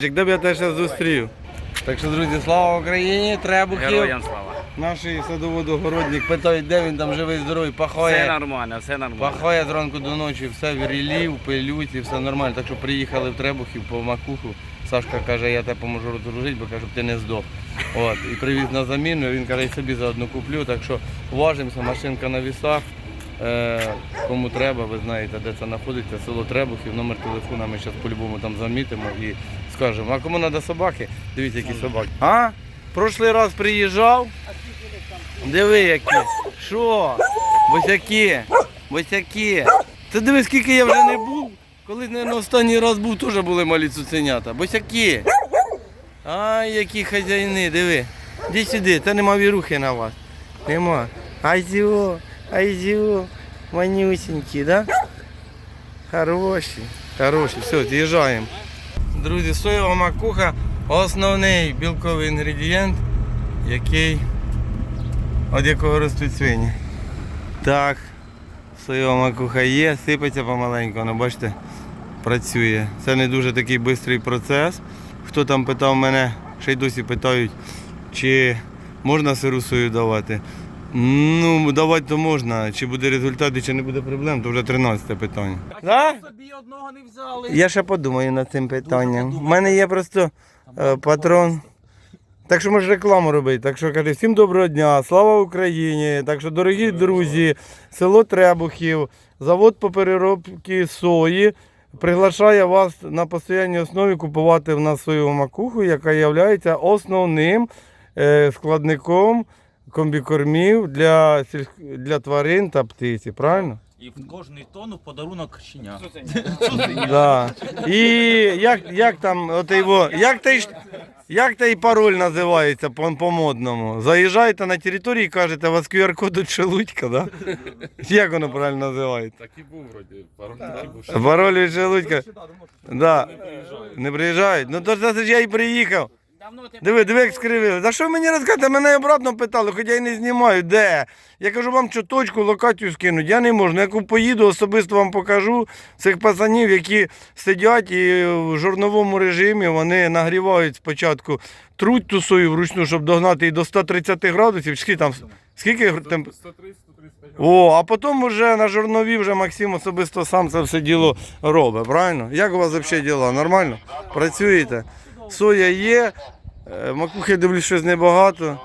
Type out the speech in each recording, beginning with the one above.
Де б я ще зустрів? Так що, друзі, слава Україні, Требухів. Героям слава. Наш садоводогородник питають, де він там живий, здоровий, пахоє. Все нормально, все нормально. Пахає зранку до ночі, все в рілі, в пилюці, все нормально. Так що приїхали в Требухів по макуху. Сашка каже, я тебе поможу розгрузити, бо каже, щоб ти не здох. От, і привіз на заміну, він каже, собі заодно куплю. Так що важимося, машинка на вісах. Е, кому треба, ви знаєте, де це знаходиться, село Требухів, номер телефона ми зараз по-любому там замітимо і скажемо. А кому треба собаки, дивіться, які собаки. А? Прошлий раз приїжджав. Диви які. Що? Босяки. Босяки. Ти диви, скільки я вже не був. Колись, мабуть, останній раз був, теж були малі цуценята. Босяки. Ай, які хазяїни, диви. Іди сюди, та нема вірухи на вас. Нема. Айзіо, айзіо. Манюсенькі, да? Хороші. Хороші. Все, з'їжджаємо. Друзі, соєва макуха основний білковий інгредієнт, який від якого ростуть свині. Так, соєва макуха є, сипеться помаленьку, ну бачите, працює. Це не дуже такий швидкий процес. Хто там питав мене, ще й досі питають, чи можна сиру сою давати. Ну, давати то можна. Чи буде результат, чи не буде проблем, то вже 13 питання. Да? собі одного не взяли. Я ще подумаю над цим питанням. У мене є просто е, патрон. Так що можеш рекламу робити. Так що кажи, всім доброго дня, слава Україні. Так що, дорогі друзі, село Требухів, завод по переробці сої приглашає вас на постійній основі купувати в нас свою макуху, яка є основним е, складником комбікормів для, сільськ- для тварин та птиці. Правильно? І в кожний тонн в подарунок щеня. Да. І як, як там, от його, як той, ж- як той пароль називається по, по модному? Заїжджаєте на територію і кажете, у вас QR-код від Шелудька, да? Як воно правильно називається? Так і був вроді, пароль такий був. Пароль від Шелудька. Да. Не приїжджають. Ну то ж це ж я і приїхав. Диви, диви, як скривили. За що мені розказати? Мене обратно питали, хоча я не знімаю. Де? Я кажу, вам що точку, локацію скинуть. Я не можу. Як поїду, особисто вам покажу цих пацанів, які сидять і в жорновому режимі вони нагрівають спочатку, труть ту сою вручну, щоб догнати її до 130 градусів. Скільки там? Скільки темп? 130 135 О, а потім вже на журнові вже Максим особисто сам це все діло робить, правильно? Як у вас взагалі діла? Нормально? Працюєте? Соя є, макухи дивлюсь, щось небагато.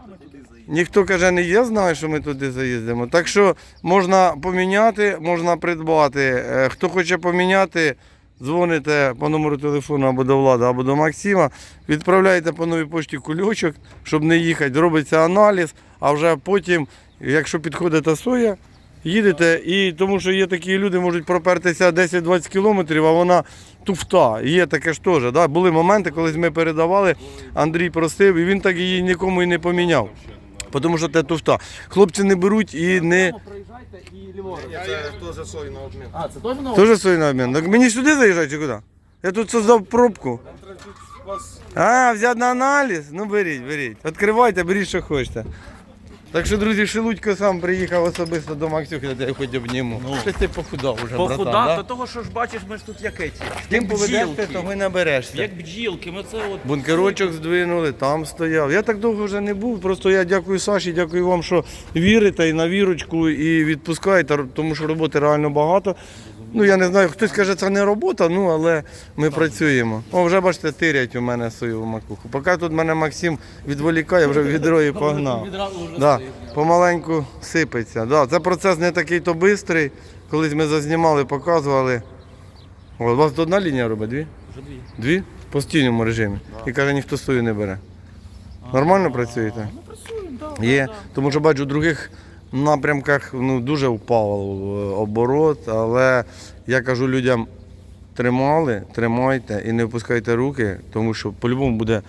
Ніхто каже, не я знаю, що ми туди заїздимо. Так що можна поміняти, можна придбати. Е, Хто хоче поміняти, дзвоните по номеру телефону або до Влада, або до Максима, відправляєте по новій пошті кульочок, щоб не їхати, робиться аналіз, а вже потім, якщо підходить та соя, їдете. І тому що є такі люди, можуть пропертися 10-20 кілометрів, а вона туфта. Є таке ж теж. Да? Були моменти, коли ми передавали, Андрій просив, і він так її нікому і не поміняв. Тому що це туфта. Хлопці не беруть і не. Проїжджайте і ліворуч. Це теж сой на обмін. А, це теж на обмін. Так мені сюди заїжджати чи куди? Я тут создав пробку. А, взяти на аналіз? Ну беріть, беріть. Відкривайте, беріть, що хочете. Так що, друзі, Шелудько сам приїхав особисто до Максюхи, я тебе хоч обніму. Щось ти похудав уже, братан, Похудав, да? до того, що ж бачиш, ми ж тут як еті. З ким поведешся, то ви наберешся. Як бджілки, ми це от... Бункерочок здвинули, там стояв. Я так довго вже не був. Просто я дякую Саші, дякую вам, що вірите і на вірочку, і відпускаєте, тому що роботи реально багато. Ну я не знаю, хтось каже, це не робота, ну але ми працюємо. О, вже бачите, тирять у мене свою макуху. Поки тут мене Максим відволікає, вже відро і погнав. Да, помаленьку сипеться. Да, це процес не такий то швидкий. Колись ми зазнімали, показували. О, у вас тут одна лінія робить, дві? Вже дві. Дві? В постійному режимі. І каже, ніхто сою не бере. Нормально працюєте? Ну працюємо, так. Є. Тому що бачу, других напрямках ну, дуже впав е, оборот, але я кажу людям, тримали, тримайте і не впускайте руки, тому що по-любому буде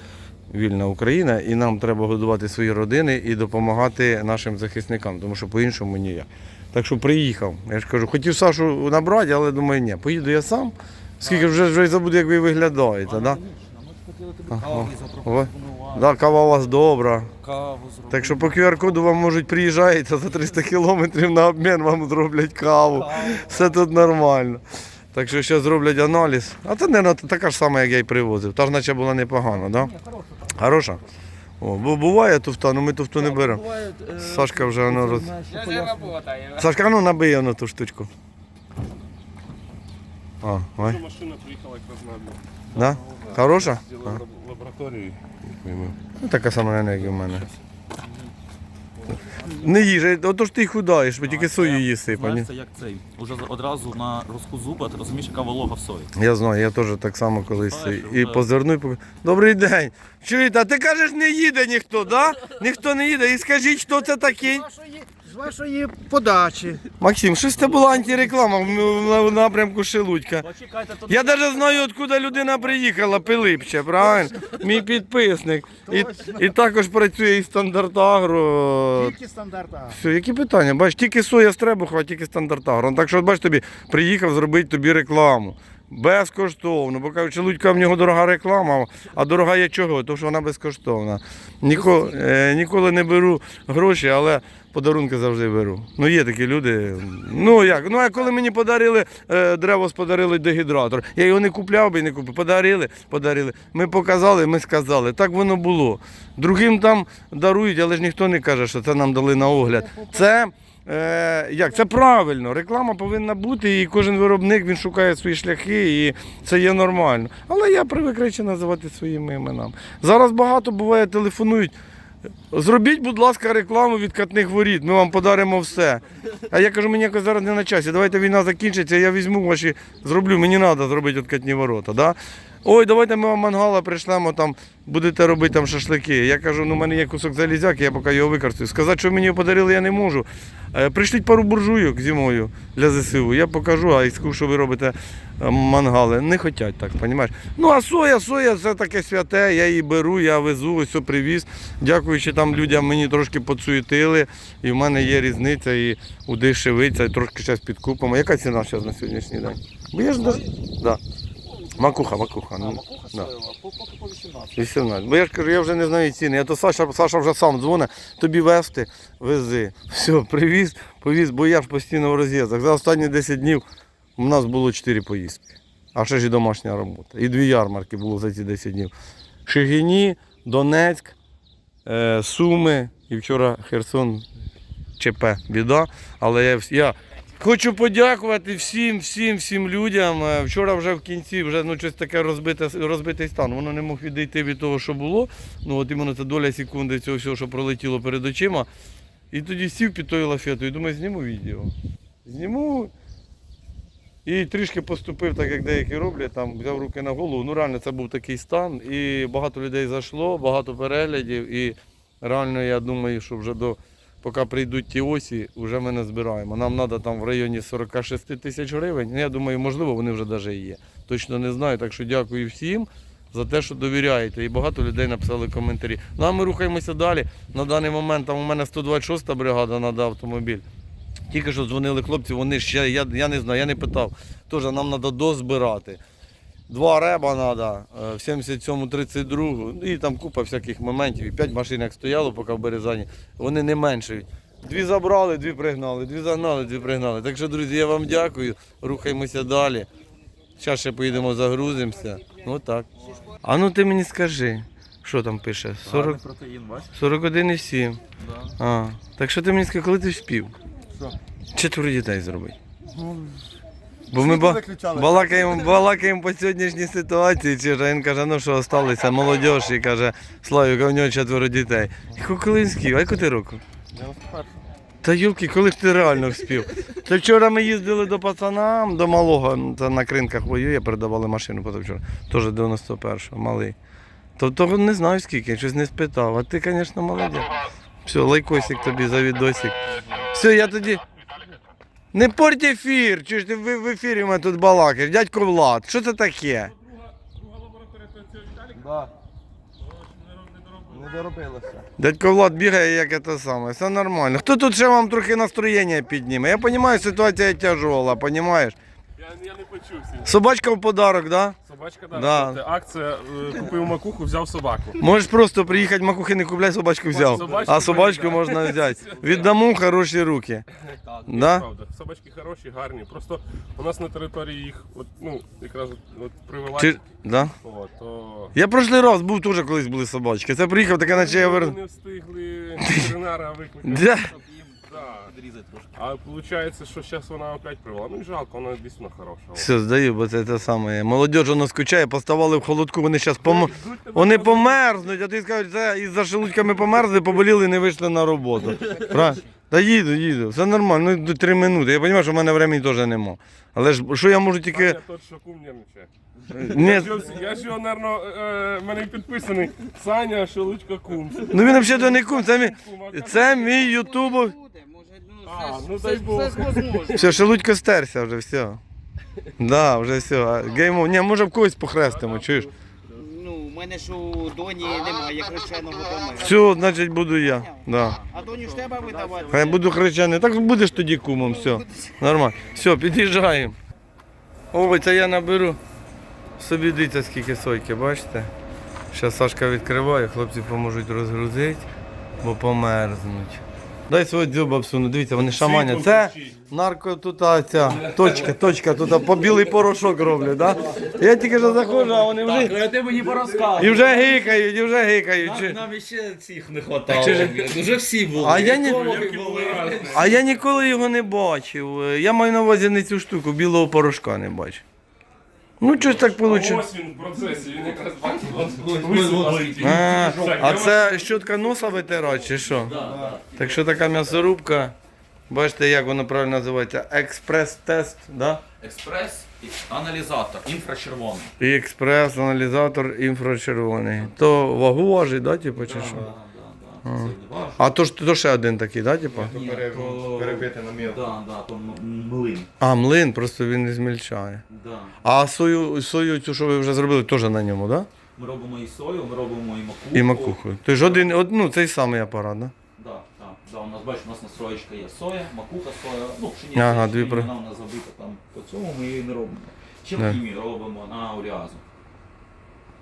вільна Україна, і нам треба годувати свої родини і допомагати нашим захисникам, тому що по-іншому ніяк. Так що приїхав. Я ж кажу, хотів Сашу набрати, але думаю, ні, поїду я сам. Скільки вже, вже забуду, як ви виглядаєте, да? Ми хотіли тобі запропонувати. Да, кава у вас добра. Каву зробити. Так що по QR-коду вам можуть приїжджаєте за 300 кілометрів на обмін, вам зроблять каву. Все тут нормально. Так що ще зроблять аналіз. А це, не така ж сама, як я й привозив. Та ж наче була непогана, да? Хороша? О, бо буває туфта, але ми туфту не беремо. Сашка вже воно роз... Сашка, ну набий на ту штучку. А, ой. Машина приїхала якраз на. Да? Хороша? Лабораторію. Ну, така сама, енергія в мене. Не їж, ото ж ти й худаєш, бо тільки сою їси, пані. Знаєш, це як цей. Уже одразу на розку зуба, ти розумієш, яка волога в сої. Я знаю, я теж так само колись Знаєш, і вже- позирну, і пок- Добрий день. Чуєте, а ти кажеш, не їде ніхто, да? Ніхто не їде. І скажіть, хто це такий? З вашої подачі. Максим, щось це була антиреклама в- напрямку Шелудька. Я навіть знаю, откуда людина приїхала, Пилипче, правильно? Мій підписник. І, і також працює і стандарт агро. Тільки стандарта. Все, які питання? Бач, тільки соя з Требухова, тільки стандарт агро. Так що, бач, тобі приїхав зробити тобі рекламу. Безкоштовно, бо кажуть, Лудька в нього дорога реклама, а дорога є чого? Тому що вона безкоштовна. Ніко, е, ніколи не беру гроші, але подарунки завжди беру. Ну є такі люди. Ну як? Ну а коли мені подарили е, Древос подарили дегідратор, я його не купляв би і не купив. Подарили, подарили. Ми показали, ми сказали. Так воно було. Другим там дарують, але ж ніхто не каже, що це нам дали на огляд. Це. Е, як це правильно, реклама повинна бути, і кожен виробник він шукає свої шляхи, і це є нормально. Але я привик речі називати своїми іменами. Зараз багато буває, телефонують. Зробіть, будь ласка, рекламу відкатних воріт, ми вам подаримо все. А я кажу, мені якось зараз не на часі. Давайте війна закінчиться, я візьму ваші, зроблю, мені треба зробити відкатні ворота. Да? Ой, давайте ми вам мангала пришлемо, там будете робити там шашлики. Я кажу, ну в мене є кусок залізяки, я поки його використаю. Сказати, що мені його подарили, я не можу. Е, Пришліть пару буржуйок зимою для ЗСУ. Я покажу, а і скажу, що ви робите е, мангали. Не хочуть так, розумієш? Ну а соя, соя це таке святе, я її беру, я везу, ось привіз. Дякуючи там людям, мені трошки поцуєтили, і в мене є різниця, і удешевиться, і трошки зараз підкупимо. Яка ціна зараз на сьогоднішній день? Бо я ж да. Макуха, макуха. Ну, да. поки по 18. 18. Бо я ж кажу, я вже не знаю ціни. Я то Саша, Саша вже сам дзвонить, тобі везти, вези. Все, привіз, повіз, бо я ж постійно в роз'їздах. За останні 10 днів у нас було 4 поїздки. А ще ж і домашня робота. І дві ярмарки було за ці 10 днів. Шигині, Донецьк, е, Суми і вчора Херсон ЧП, біда. Але я, я хочу подякувати всім, всім, всім людям. Е, Вчора вже в кінці вже ну, щось таке розбите, розбитий стан. Воно не мог відійти від того, що було. Ну от іменно це доля секунди цього всього, що пролетіло перед очима. І тоді сів під тою лафетою, думаю, зніму відео. Зніму. І трішки поступив, так як деякі роблять, там взяв руки на голову. Ну реально це був такий стан. І багато людей зайшло, багато переглядів. І реально я думаю, що вже до поки прийдуть ті осі, вже ми не збираємо. Нам треба там в районі 46 тисяч гривень. Ну, я думаю, можливо, вони вже навіть є. Точно не знаю. Так що дякую всім за те, що довіряєте. І багато людей написали коментарі. Ну а ми рухаємося далі. На даний момент там у мене 126 бригада надав автомобіль. Тільки що дзвонили хлопці, вони ще, я, я не знаю, я не питав. Тож нам треба дозбирати. Два реба треба, в 77-му 32 і там купа всяких моментів. І п'ять машин як стояло, поки в Березані, вони не меншають. Дві забрали, дві пригнали, дві загнали, дві пригнали. Так що, друзі, я вам дякую. Рухаємося далі. Зараз ще поїдемо, загрузимося. Ну так. А ну ти мені скажи, що там пише? 40, протеїн, бачиш? 41,7. Да. А, так що ти мені скажи, коли ти вспів? Четверо дітей зробити. Бо ми ба- балакаємо, балакаємо по сьогоднішній ситуації, чи ж, а він каже, ну що осталися, молодь, і каже, Славік, а в нього четверо дітей. Я коли він спів, а яку ти року? Та юлки, коли ж ти реально вспів? Та вчора ми їздили до пацана, до малого, це на кринках воює, передавали машину позавчора. Теж 91-го, малий. То того не знаю скільки, щось не спитав. А ти, звісно, молодець. Все, лайкосик тобі за відосик. Все, я тоді. Не порть ефір, чи ж ти в, в ефірі ми тут балакаєш, дядько Влад, що це таке? Не доробилося. Дядько Влад бігає, як це саме, все нормально. Хто тут ще вам трохи настроєння підніме? Я розумію, ситуація тяжела, розумієш? я не почувся. Собачка в подарок, да? Собачка, да. Да. Акція, е, купив макуху, взяв собаку. Можеш просто приїхати, макухи не купляй, собачку взяв. Собачку А собачку бери, да. можна взяти. Віддамо хороші руки. Да? Правда. Собачки хороші, гарні. Просто у нас на території їх, от, ну, якраз от привела. Чи... Да? От, то... Я прошлий раз був теж колись були собачки. Це приїхав, таке наче я Вони не встигли ветеринара викликати. Да. щоб трошки. А виходить, що зараз вона опять привела. Ну і жалко, вона дійсно хороша. Все, здаю, бо це те саме. Молодь воно скучає, поставали в холодку, вони зараз пом... Вони померзнуть, а ти скажеш, це із-за шелудьками померзли, поболіли і не вийшли на роботу. Та їду, їду, все нормально, ну три минути. Я розумію, що в мене времени теж нема. Але ж що я можу тільки. Таня тот, що кум нервничає. Ні, Я ж його- Я ж його, напевно, е, мене підписаний Саня Шелудько кум. ну він взагалі не кум, це мій, це мій ютубов. А, ну дай Бог. Все, шелудько стерся вже, все. Да, вже все. Геймо. Ні, може в когось похрестимо, чуєш? Ну, у мене ж у доні немає хрещеного помера. Все, значить буду я. Да. А доню ж треба видавати. Хай буду хрещений. Так будеш тоді кумом, все. Нормально. Все, під'їжджаємо. Ой, це я наберу. Собі дивіться, скільки сойки, бачите? Зараз Сашка відкриває, хлопці поможуть розгрузити, бо померзнуть. Дай свого дзьоба всуну, дивіться, вони шаманять. Це нарко тут а, ця точка, точка, тут по білий порошок роблять, да? Я тільки що заходжу, а вони вже. Я ти мені порозказував. І вже гикають, і вже гикають. Чи- Нам ще цих не хватало. Вже всі були. А я, ні... А я ніколи його не бачив. Я маю на увазі не цю штуку, білого порошка не бачив. Ну, щось так вийшло. Ось він в процесі, він якраз висунувся. А, а це щотка носа витирати, чи що? Так що така м'ясорубка. Бачите, як воно правильно називається? Експрес-тест, да? Експрес аналізатор, інфрачервоний. І експрес-аналізатор інфрачервоний. То вагу важить, да, типу, чи що? Важко. А то, ж- то ще один такий, да, типу? Ні, то... перебити на мілко. Да, да, то м- млин. А, млин, просто він не змільчає. Да. А сою, сою цю, що ви вже зробили, теж на ньому, так? Да? Ми робимо і сою, ми робимо і макуху. І макуху. Тож один, од- ну, цей самий апарат, да? Да, да, да, у нас бачиш, у нас настроєчка є соя, макуха, соя, ну пшениця, Ага, дві про- вона у нас забита там по цьому ми її не робимо. Ще Да. робимо на уріазу.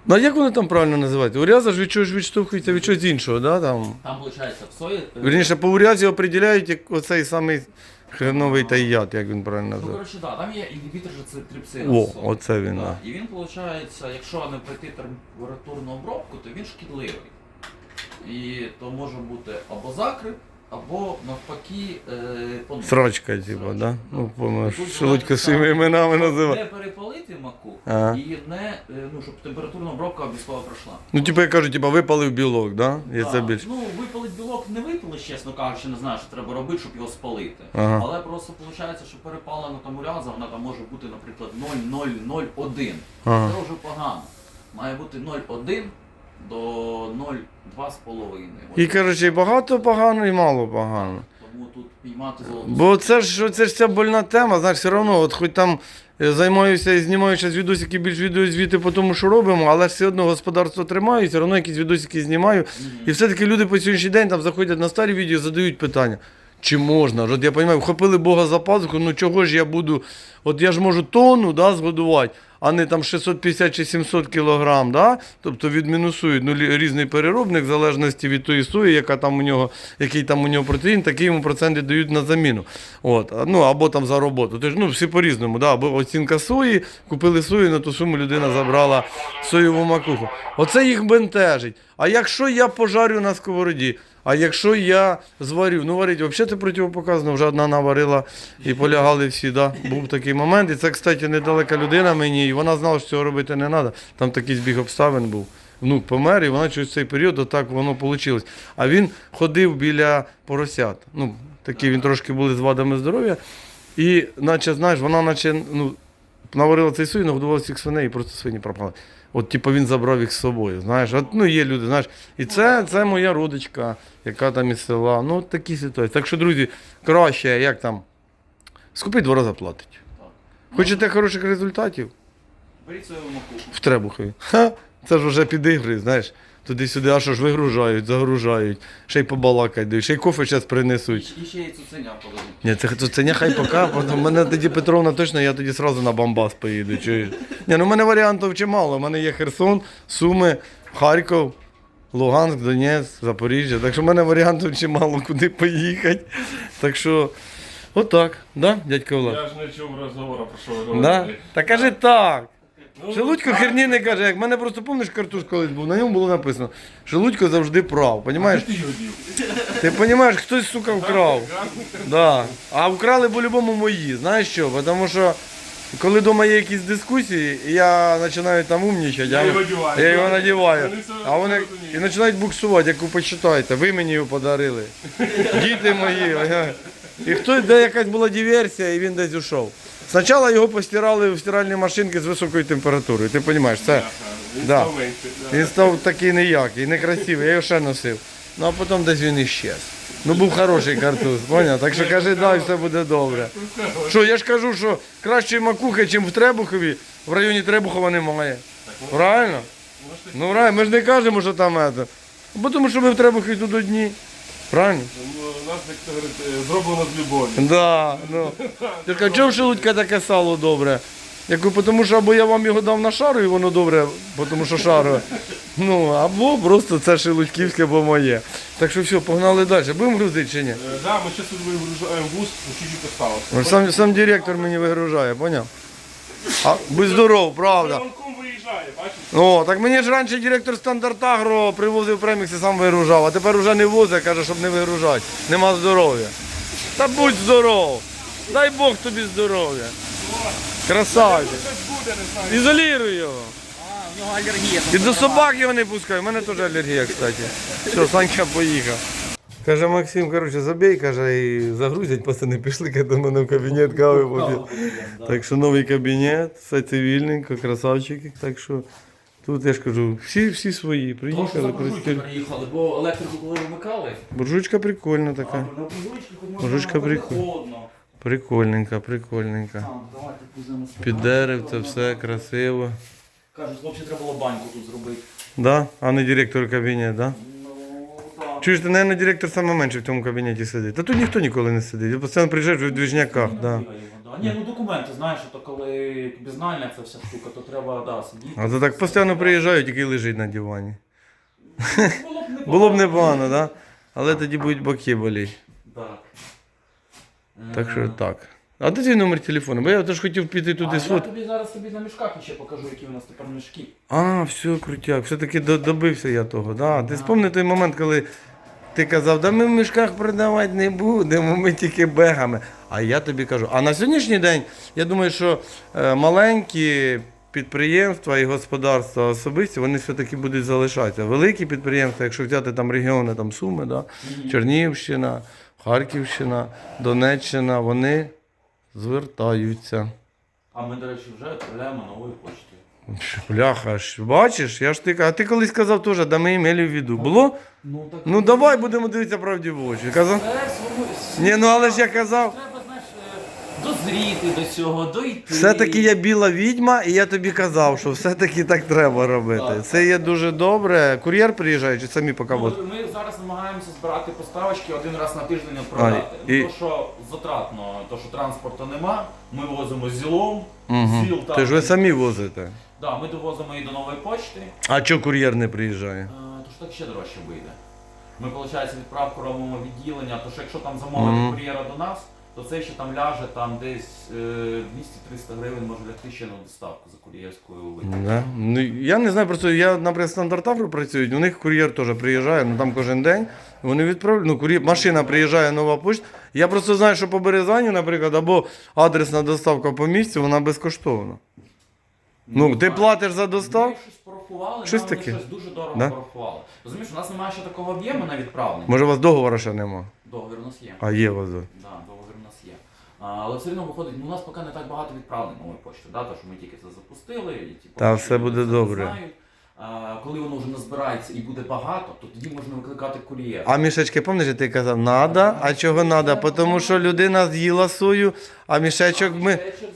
Ну а як вони там правильно називають? Уряза ж від чогось відштовхується від чогось іншого, да? Там. Там виходить в сої. е, Вірніше, по урязі определяють як оцей самий хреновий тайят, як він правильно Ну, називає. коротше, да, там є інгібітор же трипсина. О, оце він, Да. да. І він, виходить, якщо не пройти температурну обробку, то він шкідливий. І то може бути або закрит, або навпаки е. Срочка, типу, да? Ну, Тут помиш, шелудько своїми іменами Не називає. перепалити маку Ага. і не, е, ну, щоб температурна обробка обов'язково пройшла. Ну, типу, я кажу, типу, випалив білок, да? І це Так, більше. Ну, випалить білок не випалить, чесно кажучи, не знаю, що треба робити, щоб його спалити. Ага. Але просто виходить, що перепалена там уряза, вона там може бути, наприклад, 0,001. Ага. Це вже погано. Має бути 0,1 до 0,2,5. І, коротше, і багато погано, і мало погано. Тому тут піймати золоту. Бо це ж, це ж ця больна тема, знаєш, все одно, от хоч там е, займаюся і знімаю зараз відосики, більш відеозвіти по тому, що робимо, але все одно господарство тримаю, все одно якісь відосики знімаю. І все-таки люди по сьогоднішній день там заходять на старі відео, задають питання. Чи можна? От я розумію, вхопили Бога за пазуху, ну чого ж я буду, от я ж можу тонну да, згодувати, а не там 650 чи 700 кілограм, да? тобто відмінусують ну, різний переробник, в залежності від тої сої, яка там у нього, який там у нього протеїн, такий йому проценти дають на заміну. От, ну, або там за роботу. Тож, ну, всі по-різному, да? або оцінка сої, купили сою, на ту суму людина забрала соєву макуху. Оце їх бентежить. А якщо я пожарю на сковороді, а якщо я зварю, ну варить, взагалі це противопоказано, вже одна наварила і полягали всі. Да? Був такий момент. І це, кстати, недалека людина мені, і вона знала, що цього робити не треба. Там такий збіг обставин був. Внук помер, і вона через цей період отак воно вийшло. А він ходив біля поросят. Ну, такі він трошки були з вадами здоров'я. І, наче, знаєш, вона наче ну, наварила цей суй, нагодувала всіх свиней і просто свині пропали. От, типу, він забрав їх з собою. Знаєш, от, ну є люди, знаєш. І це, це моя родичка, яка там із села. Ну, от такі ситуації. Так що, друзі, краще, як там, скупіть два рази платить. Хочете хороших результатів? Беріть свою макуху. В Требухові. Ха, це ж вже під ігри, знаєш. Туди-сюди, а що ж вигружають, загружають, ще й побалакать, дають, ще й кофе зараз принесуть. І ще й цуценя положить. Ні, це, це, це нехай пока, потім мене тоді Петровна точно, я тоді сразу на Бомбас поїду. Чуєш? Ні, ну в мене варіантів чимало. У мене є Херсон, Суми, Харків, Луганськ, Донець, Запоріжжя. Так що в мене варіантів чимало, куди поїхати. Так що, отак, да, дядько Олег? Я ж не чув розговору, про що ви Да? Та кажи так. Ну, Шелудько херні не каже, як мене просто помниш картуш колись був, на ньому було написано, Шелудько завжди прав, понімаєш? Ти розумієш, хтось, сука, вкрав. Да. А вкрали по-любому мої. Знаєш що? Тому що коли вдома є якісь дискусії, і я починаю там умнічати, Я а я його надіваю. А вони і починають буксувати, як ви почитаєте, ви мені його подарили. Діти мої. І хтось, де якась була диверсія, і він десь ушов. Спочатку його постирали в стиральні машинки з високою температурою. Ти розумієш, це. Він Да. став. Він став такий ніякий, некрасивий, я його ще носив. Ну а потім десь він іщез. Ну був хороший картуз, поняв? Так що кажи, дай, все буде добре. Що, я ж кажу, що кращої макухи, ніж в Требухові, в районі Требухова немає. Правильно? Ну правильно, ми ж не кажемо, що там це. Бо тому що ми в Требухові тут одні. Правильно? Як то говорить, е, зроблено з любов'ю. Да, ну. Ти ж кажеш, шелудька таке сало добре? Я кажу, тому що або я вам його дав на шару і воно добре, бо тому що шарове. Ну, або просто це шелудьківське, бо моє. Так що все, погнали далі. Будемо грузити чи ні? Е, Да, ми зараз тут вигружаємо вуз, ну, чуть-чуть осталося. Сам, сам директор мені вигружає, поняв? А, будь здоров, правда. О, так мені ж раніше директор Стандартагро привозив премікс і сам вигружав, а тепер уже не возить, каже, щоб не вигружати. Нема здоров'я. Та будь здоров. Дай Бог тобі здоров'я. Красавчик. Ізолюй його. А, в нього алергія. І до собак його не пускай. У мене теж алергія, кстати. Все, Санька поїхав. Каже Максим, коротше, забій, каже, і загрузять, пацани пішли до мене в кабінет кави попити. Так що новий кабінет, все цивільненько, красавчики. Так що тут я ж кажу, всі, всі свої, Тому що за приїхали, приїхали, бо електрику коли вимикали, Буржучка прикольна така. Буржуйка коли прикольна. Прикольненька, прикольненька. Під деревце, все красиво. Кажуть, хлопці, треба було баньку тут зробити. Да? А не директор кабінет, да? Ну, так. Чуєш, ти, мабуть, директор саме менше в цьому кабінеті сидить. Та тут ніхто ніколи не сидить. Постійно приїжджаєш в двіжняках. Да. Ні, ну документи, знаєш, то коли бізнальна ця вся штука, то треба да, сидіти. А то так постійно приїжджають, тільки лежить на дивані. Було б непогано. Було б непогано, да? але тоді будуть боки боліти. Так. Так що Е, так. А де твій номер телефону? Бо я теж хотів піти туди а, я сфот. тобі зараз тобі на мішках ще покажу, які у нас тепер мішки. А, все, крутяк, все-таки до- добився я того. Да. Ти спомни той момент, коли ти казав, да ми в мішках продавати не будемо, ми тільки бегами. А я тобі кажу, а на сьогоднішній день, я думаю, що е, маленькі підприємства і господарства особисті, вони все-таки будуть залишатися. Великі підприємства, якщо взяти там регіони, там Суми, да, Чернігівщина, Харківщина, Донеччина, вони звертаються. А ми, до речі, вже відправляємо новою почтою. Бляха, ж, бачиш, я ж ти, а ти колись казав теж, да ми імели в виду. Було? Ну так. Ну давай будемо дивитися правді в очі. Казав? Своєму- Ні, ну але ж я казав. Треба, знаєш, е, дозріти до цього, дойти. Все-таки я біла відьма, і я тобі казав, що все-таки так треба робити. Так. Це є дуже добре. Кур'єр приїжджає чи самі поки Ну? Ми зараз намагаємося збирати поставочки один раз на тиждень відправляти. А, і- То, що затратно, то, що транспорту нема, ми возимо зілом, Угу. зіл там. Ти ж ви самі возите. Да, ми довозимо її до нової почти, А чого кур'єр не приїжджає? е, то що так ще дорожче вийде. Ми, виходить, відправку робимо відділення, то що якщо там замовити Мгм. кур'єра до нас, то це ще там ляже там десь е, 200-300 гривень може лягти ще на доставку за кур'єрською витягом. Да. Ну, я не знаю, просто я, наприклад, стандартавру працюють, у них кур'єр теж приїжджає, ну там кожен день. Вони відправляють, ну, кур'єр, машина приїжджає нова почта. Я просто знаю, що по Березаню, наприклад, або адресна доставка по місцю, вона безкоштовна. Ну, ти платиш за доставку? Ми щось порахували, Щось таке. щось дуже дорого Да? порахували. Розумієш, у нас немає ще такого об'єму на відправлення. Може, у вас договору ще нема? Договір у нас є. А є у вас договір. Да, договір у нас є. А, але все одно виходить, ну, у нас поки не так багато відправлень нової почти, да, то, що ми тільки це запустили. І, типу, Та ще все люди буде це не добре. знають. А, коли воно вже назбирається і буде багато, то тоді можна викликати кур'єр. А мішечки, пам'ятаєш, ти казав, надо, а чого надо? Тому що людина з'їла сою, а мішечок ми. Залишився.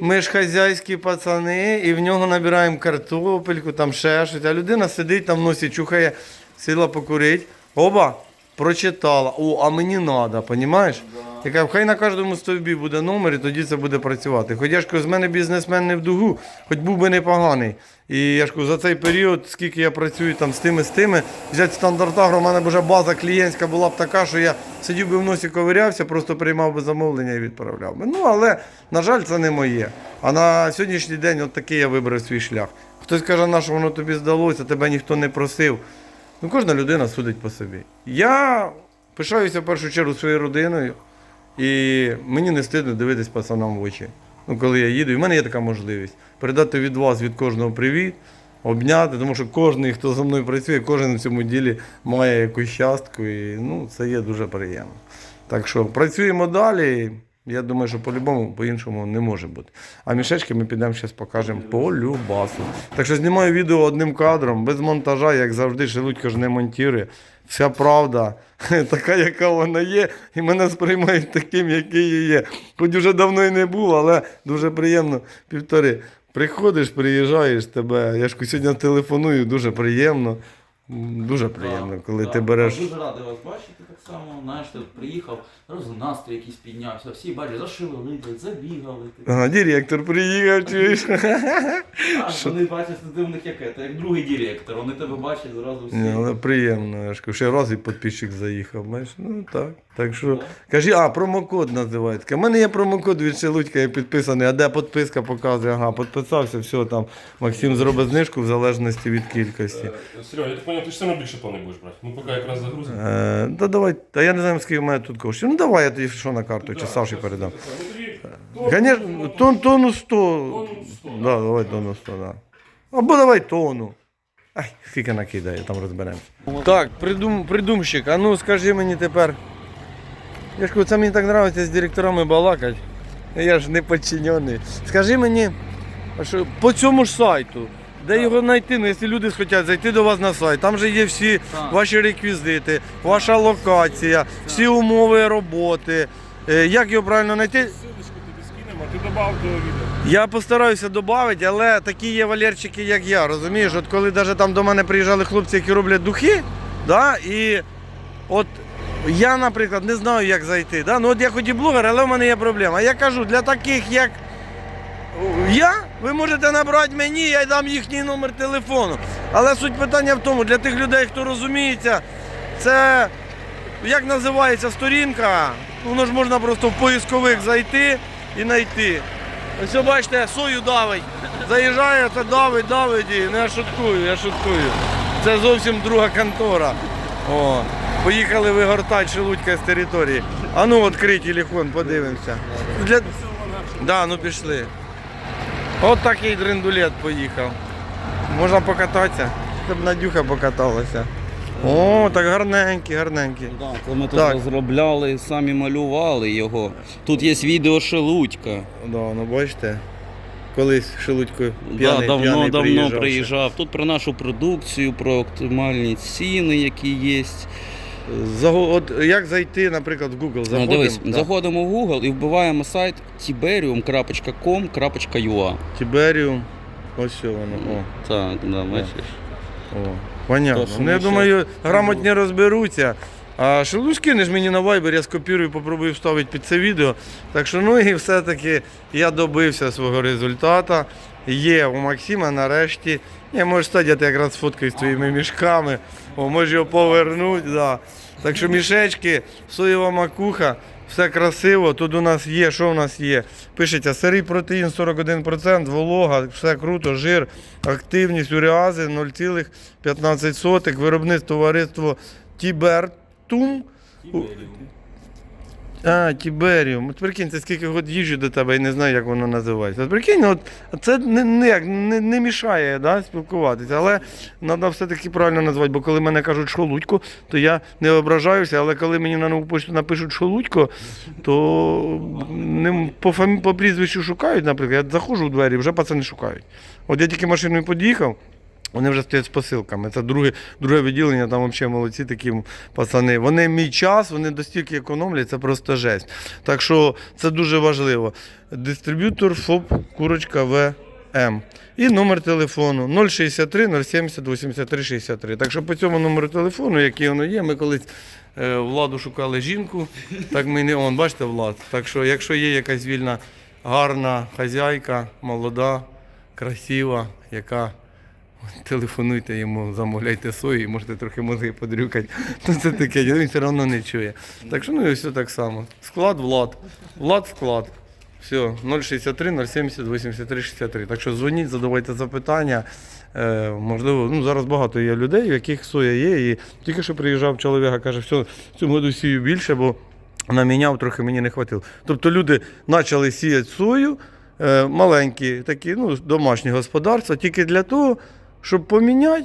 Ми ж хазяйські пацани, і в нього набираємо картопельку, там ще щось. А людина сидить там в носі, чухає, сіла покурить. Оба, прочитала. О, а мені треба, понімаєш? Я кажу, хай на кожному стовбі буде номер, і тоді це буде працювати. Хоч я ж кажу, з мене бізнесмен не в дугу, хоч був би непоганий. І я ж кажу, за цей період, скільки я працюю там з тими, з тими, взяти стандартагро, у мене б вже база клієнтська була б така, що я сидів би в носі ковирявся, просто приймав би замовлення і відправляв би. Ну, але, на жаль, це не моє. А на сьогоднішній день от такий я вибрав свій шлях. Хтось каже, на що воно тобі здалося, тебе ніхто не просив. Ну, кожна людина судить по собі. Я пишаюся в першу чергу своєю родиною, і мені не стидно дивитись пацанам в очі. Ну, коли я їду, і в мене є така можливість передати від вас, від кожного привіт, обняти, тому що кожен, хто за мною працює, кожен в цьому ділі має якусь частку, і ну, це є дуже приємно. Так що працюємо далі. Я думаю, що по-любому, по-іншому не може бути. А мішечки ми підемо зараз покажемо по любасу. Так що знімаю відео одним кадром, без монтажа, як завжди, Шелудько ж не монтує. Вся правда така, яка вона є, і мене сприймають таким, який я є. Хоч уже давно і не був, але дуже приємно. Півтори. Приходиш, приїжджаєш тебе. Я ж сьогодні телефоную, дуже приємно. Дуже приємно, коли ти береш. Дуже радий вас бачити так само. Знаєш, ти приїхав, одразу настрій якийсь піднявся, всі бачиш, зашили, забігали. Ага, директор приїхав, чуєш? А, вони бачать, ти в них яке, ти як другий директор, вони тебе бачать зразу всі. Ні, але приємно. Я ще раз і підписчик заїхав. Бачиш? Ну так. Так що, кажи, а, промокод називається. У мене є промокод від Шелудька, я підписаний, а де підписка показує, ага, підписався, все там. Максим зробить знижку в залежності від кількості. Е, Серега, я так поняв, ти ж все одно більше тони будеш брати. Ну поки якраз загрузимо. Е, да давай, та я не знаю, скільки в мене тут коштує. Ну давай я тоді що на карту, чи Саші передам. Звісно, тон, тонну 100. Тонну 100, Да, давай тонну 100, да. Або давай тонну. Ай, фіка накидає, там розберемося. Так, придум, придумщик, а ну скажи мені тепер. Я ж кажу, це мені так подобається з директорами балакати. Я ж не підчинений. Скажи мені, що по цьому ж сайту, де його знайти, ну якщо люди хочуть зайти до вас на сайт, там же є всі Так. ваші реквізити, ваша локація, всі умови роботи. Е, Як його правильно знайти? Силочку тобі скинемо, ти додав до відео. Я постараюся додати, але такі є валерчики, як я. Розумієш, от коли навіть там до мене приїжджали хлопці, які роблять духи, да, і от я, наприклад, не знаю, як зайти. Да? Ну от я хоч і блогер, але в мене є проблема. Я кажу, для таких, як я, ви можете набрати мені, я дам їхній номер телефону. Але суть питання в тому, для тих людей, хто розуміється, це як називається сторінка, воно ж можна просто в поисковик зайти і знайти. Ось бачите, сою давить. Заїжджає, це давить, давить і не я шуткую, я шуткую. Це зовсім друга контора. О, поїхали вигортати шелудька з території. А ну відкрий телефон, подивимося. Для... Да, ну пішли. От такий дрендулет поїхав. Можна покататися, щоб Надюха покаталася. О, так гарненький, гарненький. Да, коли ми тут Так. розробляли, самі малювали його. Тут є відео Шелудька. Да, ну бачите, колись Шелудько Да, п'яний, давно п'яний давно приїжджав. приїжджав. Тут про нашу продукцію, про оптимальні ціни, які є. Як зайти, наприклад, в Google? Ну, Заходимо, дивись, да. заходимо в Google і вбиваємо сайт tiberium.com.ua. Тіберіум. Ось воно. О, Так, да, бачиш. о. Понятно. То, Ну, я думаю, грамотні розберуться. А Шелусь кинеш мені на Viber, я скопірую, попробую вставити під це відео. Так що, ну і все-таки я добився свого результату. Є у Максима нарешті. Я можу стати, якраз фоткаю з твоїми мішками. О, можу його повернути. Да. Так що мішечки, соєва макуха, все красиво. Тут у нас є, що у нас є? Пишеться сирий протеїн 41%, волога, все круто, жир, активність уріази 0,15, виробництво товариство Тібертум. А, Тіберіум. От прикинь, це скільки год їжджу до тебе і не знаю, як воно називається. От прикинь, от це не, не, не, не мішає да, спілкуватися, але треба все-таки правильно назвати, бо коли мене кажуть шолудько, то я не ображаюся, але коли мені на нову почту напишуть шолудько, то не, по, фамі, по прізвищу шукають, наприклад, я заходжу в двері, вже пацани шукають. От я тільки машиною під'їхав, Вони вже стоять з посилками. Це друге, друге відділення, там взагалі молодці такі пацани. Вони мій час, вони достільки економлять, це просто жесть. Так що це дуже важливо. Дистриб'ютор ФОП Курочка ВМ. І номер телефону 063 070 83 63. Так що по цьому номеру телефону, який воно є, ми колись е, владу шукали жінку. Так ми не он, бачите, влад. Так що, якщо є якась вільна, гарна хазяйка, молода, красива, яка Телефонуйте йому, замовляйте сою, і можете трохи мозги подрюкати. Ну це таке, він все одно не чує. Так що ну і все так само. Склад влад. Влад склад. Все, 063 070 83 63. Так що дзвоніть, задавайте запитання. Е, можливо, ну зараз багато є людей, в яких соя є. І тільки що приїжджав чоловік, каже, все, в цьому году сію більше, бо наміняв, трохи мені не хватило. Тобто люди почали сіяти сою, е, маленькі, такі, ну, домашні господарства, тільки для того, щоб поміняти,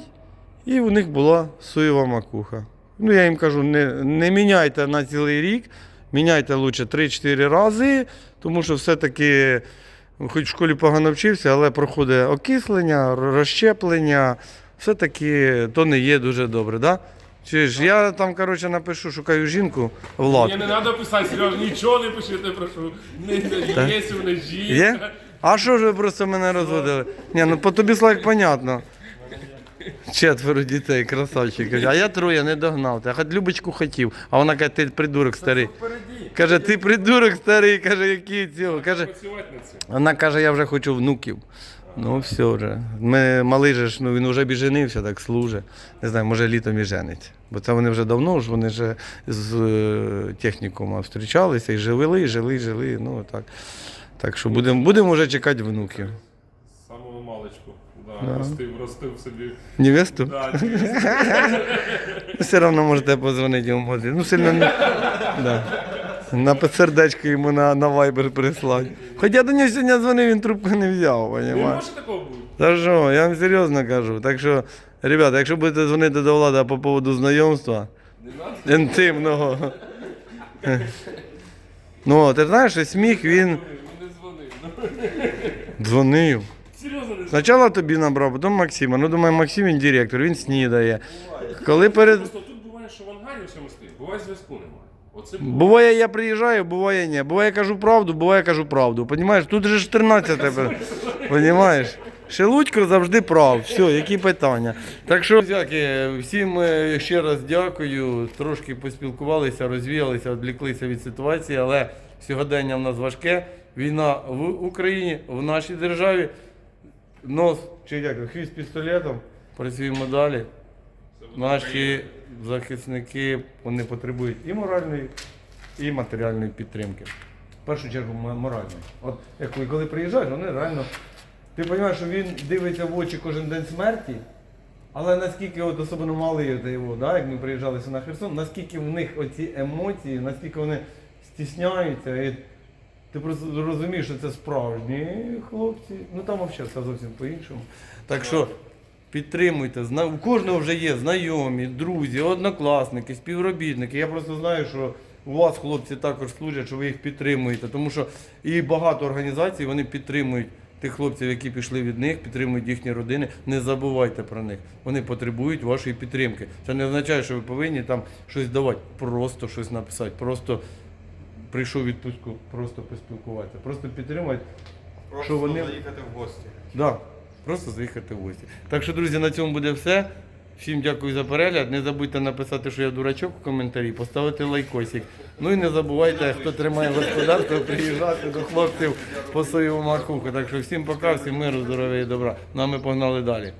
і у них була соєва макуха. Ну, я їм кажу, не, не міняйте на цілий рік, міняйте лучше 3-4 рази, тому що все-таки, хоч в школі погано вчився, але проходить окислення, розщеплення, все-таки то не є дуже добре. Да? Чи ж я там, коротше, напишу, шукаю жінку Влад. Мені не треба писати, Сереж, нічого не пиши, не прошу. Не, не, є мене жінка. Є? А що ж ви просто мене розводили? Ні, ну по тобі слайк понятно. Четверо дітей, красавчик. Каже, А я троє не догнав. Я хоч Любочку хотів. А вона каже, ти придурок старий. Каже, ти придурок старий, каже, який цього. Каже, вона каже, я вже хочу внуків. Ну, все вже. Ми малий же ж, ну він вже біженився, так служить. Не знаю, може літом і женить. Бо це вони вже давно ж, вони вже з е, технікума зустрічалися і жили, жили, жили. Ну так. Так що будемо будемо вже чекати внуків. Да, ростив, ростив собі. Невесту? Да, Все одно можете позвонити йому. Ну, сильно не. Да. На сердечко йому на, на Viber прислати. Хоча я до нього сьогодні дзвонив, він трубку не взяв, не може такого бути? Та що, я вам серйозно кажу. Так що, ребята, якщо будете дзвонити до влади по поводу знайомства інтимного. Ну, ти знаєш, що сміх він Він не дзвонив. Ну, дзвонив. Серйозно не Спочатку тобі набрав, потім Максима. Ну, думаю, Максим він директор, він снідає. Коли перед. Просто тут буває, що в ангарі всьому стоїть, буває зв'язку немає. Оце буває. Буває, я приїжджаю, буває ні. Буває, кажу правду, буває, кажу правду. Понімаєш? Тут же ж 13 тепер. Понімаєш? Шелудько завжди прав. Все, які питання. Так що, друзяки, всім е, ще раз дякую. Трошки поспілкувалися, розвіялися, відвлеклися від ситуації, але сьогодення в нас важке. Війна в Україні, в нашій державі. Нос, чи як, хвіст пістолетом. Працюємо далі. Наші захисники вони потребують і моральної, і матеріальної підтримки. В першу чергу мо- моральної. От як коли приїжджаєш, вони реально. Ти розумієш, що він дивиться в очі кожен день смерті, але наскільки от особливо малий та його, да, як ми приїжджали на Херсон, наскільки в них оці емоції, наскільки вони стісняються. І ти просто розумієш, що це справжні хлопці. Ну там взагалі все зовсім по-іншому. Так що підтримуйте. Зна- У кожного вже є знайомі, друзі, однокласники, співробітники. Я просто знаю, що у вас хлопці також служать, що ви їх підтримуєте. Тому що і багато організацій вони підтримують тих хлопців, які пішли від них, підтримують їхні родини. Не забувайте про них. Вони потребують вашої підтримки. Це не означає, що ви повинні там щось давати, просто щось написати, просто прийшов відпустку, просто поспілкуватися, просто підтримати. що вони... заїхати в гості. Да, просто заїхати в гості. Так що, друзі, на цьому буде все. Всім дякую за перегляд. Не забудьте написати, що я дурачок у коментарі, поставити лайкосик. Ну і не забувайте, хто тримає господарство, приїжджати до хлопців по свою макуху. Так що всім пока, всім миру, здоров'я і добра. Ну а ми погнали далі.